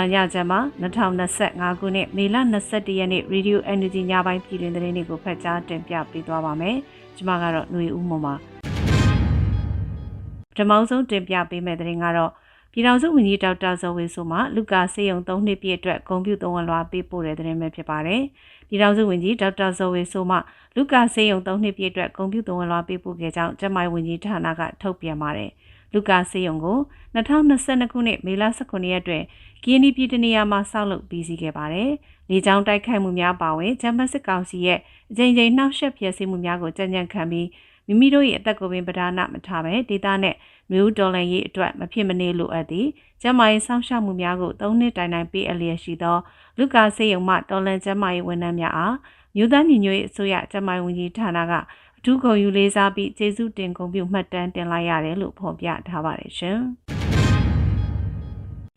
လာညချမ်းမှာ2025ခုနှစ်မေလ22ရက်နေ့ Radio Energy ညပိုင်းပြည်တွင်သတင်းတွေကိုဖတ်ကြားတင်ပြပေးသွားပါမယ်။ကျွန်မကတော့ຫນွေဦးမွန်ပါ။ပထမဆုံးတင်ပြပေးမယ့်သတင်းကတော့ပြည်ထောင်စုဝန်ကြီးဒေါက်တာဇော်ဝေဆိုမှလူကာစေယုံ3နှစ်ပြည့်အတွက်ဂုဏ်ပြုသုံးဝန်လွှာပေးပို့တဲ့သတင်းပဲဖြစ်ပါတယ်။ပြည်ထောင်စုဝန်ကြီးဒေါက်တာဇော်ဝေဆိုမှလူကာစေယုံ3နှစ်ပြည့်အတွက်ဂုဏ်ပြုသုံးဝန်လွှာပေးပို့ခဲ့ကြောင်းကျန်းမာရေးဝန်ကြီးဌာနကထုတ်ပြန်ပါတယ်။ လူကာစေယုံကို2022ခုနှစ်မေလ19ရက်တွင်ကီယနီပြည်တနေရာမှာဆောက်လုပ်ပြီးစီးခဲ့ပါတယ်။လေကြောင်းတိုက်ခိုက်မှုများပါဝင်ဂျမတ်စစ်ကောင်စီရဲ့အကြိမ်ကြိမ်နှောက်ယှက်ဖျက်ဆီးမှုများကိုကြံ့ကြံ့ခံပြီးမိမိတို့ရဲ့အသက်ကိုပင်ပဒါနမထားပဲဒေတာနဲ့မျိုးဒေါ်လာရေးအတွက်မဖြစ်မနေလိုအပ်သည်ကျမရေးစောင့်ရှောက်မှုများကို၃နှစ်တိုင်တိုင်ပေးအလျက်ရှိသောလူကာစေယုံမှတော်လန်ကျမရေးဝန်ထမ်းများအားမြို့သားညီညွတ်ရေးအစိုးရကျမရေးဝန်ကြီးဌာနက အထူးဂုဏ်ယူလေးစားပြီးကျေးဇူးတင်ဂုဏ်ပြုမှတ်တမ်းတင်လိုက်ရတယ်လို့ဖော်ပြထားပါတယ်ရှင်။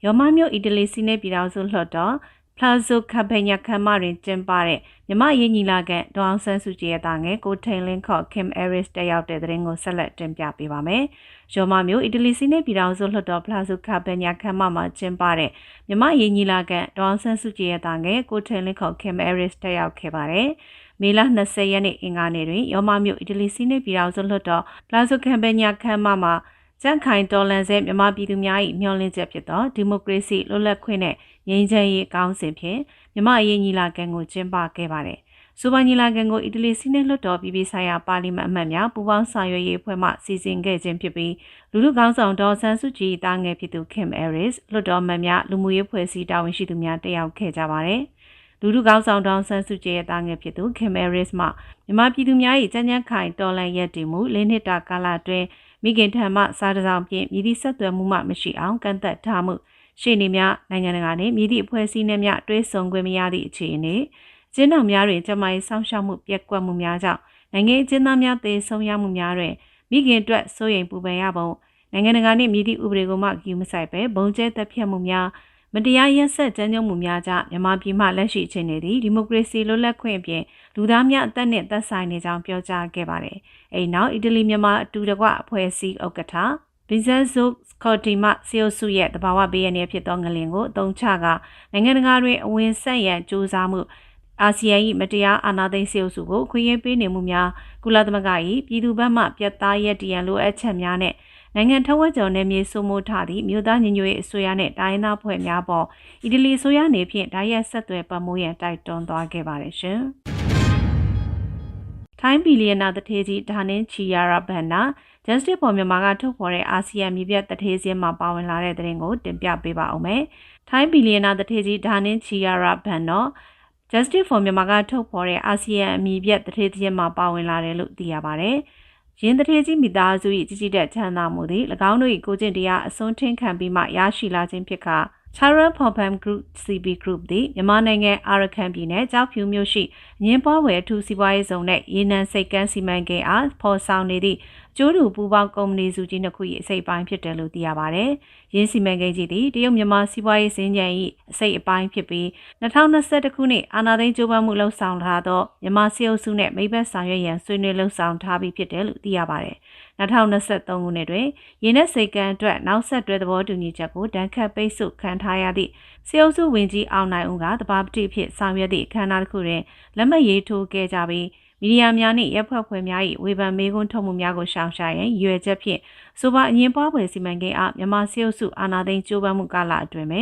ရောမမြို့အီတလီစီနယ်ပြည်တော်စုလွှတ်တော်ဖလာဇိုကပညာခမ်းမတွင်ကျင်းပတဲ့မြမရေးညီလာခံဒေါအောင်ဆန်းစုကြည်ရဲ့တာငယ်ကိုထိန်လင်းခေါ် Kim Aris တက်ရောက်တဲ့တဲ့ရင်ကိုဆက်လက်တင်ပြပေးပါမယ်။ရောမမျိုးအီတလီစီနယ်ပြည်တော်စုလွှတ်တော်ဖလာဇိုကပညာခမ်းမမှာကျင်းပတဲ့မြမရေးညီလာခံဒေါအောင်ဆန်းစုကြည်ရဲ့တာငယ်ကိုထိန်လင်းခေါ် Kim Aris တက်ရောက်ခဲ့ပါတယ်။ မေလ20ရက်နေ့အင်္ဂါနေ့တွင်ရောမမြို့အီတလီစီနယ်ပြည်တော်စုလွှတ်တော်ပလာဇိုကမ်ပညာခမ်းမမှာကြန့်ခိုင်တော်လန်ဆဲမြန်မာပြည်သူများ၏မျှော်လင့်ချက်ဖြစ်သောဒီမိုကရေစီလွတ်လပ်ခွင့်နဲ့ငြိမ်းချမ်းရေးကောင်းစဉ်ဖြင့်မြန်မာအရေးညီလာခံကိုကျင်းပခဲ့ပါတယ်။စူပါညီလာခံကိုအီတလီစီနယ်လွှတ်တော်ပြည်ပြည်ဆိုင်ရာပါလီမန်အမတ်များပူးပေါင်းဆောင်ရွက်ရေးအဖွဲ့မှစီစဉ်ခဲ့ခြင်းဖြစ်ပြီးလူလူကောင်းဆောင်ဒေါ်ဆန်းစုကြည်တာငယ်ဖြစ်သူ Kim Aris လွှတ်တော်မတ်များလူမှုရေးဖွဲ့စည်းတာဝန်ရှိသူများတက်ရောက်ခဲ့ကြပါတယ်။ လူလူကောင်းဆောင်ဒေါ်ဆန်းစုကြည်ရဲ့တာငယ်ဖြစ်သူ Kim Aris မှမြန်မာပြည်သူများ၏ကြမ်းကြမ်းခိုင်တော်လှန်ရက်တည်မှုလေးနှစ်တာကာလအတွင်းမိခင်ထံမှစားတစောင်ဖြင့်မြည်သည့်ဆက်သွယ်မှုမှမရှိအောင်ကန့်သက်ထားမှုရှေ့နေများနိုင်ငံတကာနှင့်မြည်သည့်အဖွဲ့အစည်းနှင့်များတွဲဆုံခွင့်မရသည့်အခြေအနေကျင်းတော်များတွင်ကျမရေးစောင့်ရှောက်မှုပြက်ကွက်မှုများကြောင့်နိုင်ငံကျင်းသားများသေဆုံးရမှုများတွင်မိခင်အတွက်စိုးရိမ်ပူပန်ရပုံနိုင်ငံတကာနှင့်မြည်သည့်ဥပဒေကိုမှဂရုမစိုက်ပဲဘုံကျဲတပ်ဖြတ်မှုများ မတရားရက်ဆက်ကြမ်းကြုတ်မှုများကြောင့်မြန်မာပြည်မှလက်ရှိအခြေအနေသည်ဒီမိုကရေစီလွတ်လပ်ခွင့်အပြင်လူသားများအသက်နှင့်သက်ဆိုင်နေကြောင်းပြောကြားခဲ့ပါတယ်။အဲဒီနောက်အီတလီမြန်မာအတူတကွအဖွဲ့အစည်းဥက္ကဋ္ဌဗီဇန်ဇိုစကော်တီမဆီယိုစုရဲ့တဘာဝဘေးရနေဖြစ်သောငလင်ကိုအသုံးချကနိုင်ငံတကာတွင်အဝင်ဆက်ရန်ကြိုးစားမှု အာဆီယံ၏မတရားအာဏာသိမ်းဆီယိုစုကိုခွင့်ရပေးနေမှုများကုလသမဂ္ဂ၏ပြည်သူ့ဘက်မှပြတ်သားရတရန်လိုအပ်ချက်များနဲ့နိုင်ငံထဝက်ကျော်နယ်မြေစိုးမိုးထားသည့်မြို့သားညီညွတ်ရေးအစိုးရနှင့်တိုင်းသားဖွဲ့များပေါ်အီတလီအစိုးရနေဖြင့်ဓာတ်ရိုက်ဆက်သွယ်ပတ်မိုးရန်တိုက်တွန်းသွားခဲ့ပါတယ်ရှင်။ထိုင်းဘီလီယနာတထေးကြီးဒါနင်းချီယာရာဘန်နာ Justice for Myanmar ကထုတ်ဖော်တဲ့အာဆီယံမြေပြတ်တထေးစင်းမှာပါဝင်လာတဲ့တဲ့ရင်ကိုတင်ပြပေးပါအောင်မယ်။ထိုင်းဘီလီယနာတထေးကြီးဒါနင်းချီယာရာဘန်နော် Justice for Myanmar ကထုတ်ဖော်တဲ့အာဆီယံအမည်ပြတ်တထေးစင်းမှာပါဝင်လာတယ်လို့သိရပါတယ်။ရင်းတထေးကြီးမိသားစု၏ကြီးကြီးတဲ့ချမ်းသာမှုသည်၎င်းတို့၏ကိုကျင့်တရားအစွန်းထင်းခံပြီးမှရရှိလာခြင်းဖြစ်ကာ Chara Popam Group CB Group သည်မြန်မာနိုင်ငံအာရကန်ပြည်နယ်ကြောက်ဖြူမြို့ရှိငင်းပွားဝယ်အထူးစီးပွားရေးဇုံနဲ့ရေနံစိတ်ကမ်းစီမံကိန်းအားဖော်ဆောင်နေသည့် ကျိုးတူပူပေါင်းကုမ္ပဏီစုကြီးနှစ်ခု၏အစိတ်ပိုင်းဖြစ်တယ်လို့သိရပါဗျ။ရင်းစီမံကိန်းကြီးသည်တရုတ်မြန်မာစီးပွားရေးစင်ကြံ၏အစိတ်အပိုင်းဖြစ်ပြီး2021ခုနှစ်အာဏာသိမ်းကြိုးပမ်းမှုလှုပ်ဆောင်ထားသောမြန်မာစီအုပ်စုနှင့်မိဘဆောင်ရွက်ရန်ဆွေးနွေးလှုပ်ဆောင်ထားပြီးဖြစ်တယ်လို့သိရပါတယ်။2023ခုနှစ်တွင်ရင်းနှက်စိတ်ကံအတွက်နောက်ဆက်တွဲသဘောတူညီချက်ကိုတန်ခတ်ပိတ်ဆို့ခံထားရသည့်စေအုပ်စုဝင်ကြီးအောင်နိုင်ဦးကတဘာပတိဖြစ်ဆောင်ရွက်သည့်အခမ်းအနားတစ်ခုတွင်လက်မှတ်ရေးထိုးခဲ့ကြပြီး မီဒီယာများနှင့်ရပ်ဖွဲ့ဖွဲ့များ၏ဝေဖန်မေးခွန်းထုတ်မှုများကိုရှောင်ရှားရန်ရွယ်ချက်ဖြင့်ဆိုပါအငင်းပွားပွဲစီမံကိန်းအားမြန်မာစေအုပ်စုအာဏာသိမ်းကြိုးပမ်းမှုကာလအတွင်းမှာ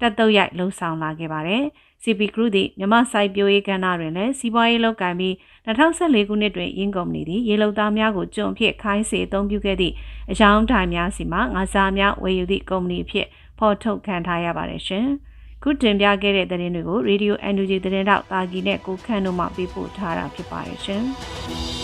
တက်တုတ်ရိုက်လှုံ့ဆော်လာခဲ့ပါတယ်။ CP Group သည်မြန်မာစိုက်ပျိုးရေးကဏ္ဍတွင်လည်းစီးပွားရေးလုပ်ကိုင်ပြီး2014ခုနှစ်တွင်ရင်းကုမ္ပဏီသည်ရေလုံသားများကိုကျွံဖြစ်ခိုင်းစေအသုံးပြုခဲ့သည့်အယောင်ထိုင်များစီမှငါးစားများဝယ်ယူသည့်ကုမ္ပဏီဖြစ်ဖော်ထုတ်ခံထားရပါတယ်ရှင်။ ခုတင်ပြခဲ့တဲ့သတင်းတွေကို Radio NUG သတင်းတောက်တာဂီနဲ့ကိုခန့်တို့မှပေးပို့ထားတာဖြစ်ပါတယ်ရှင်။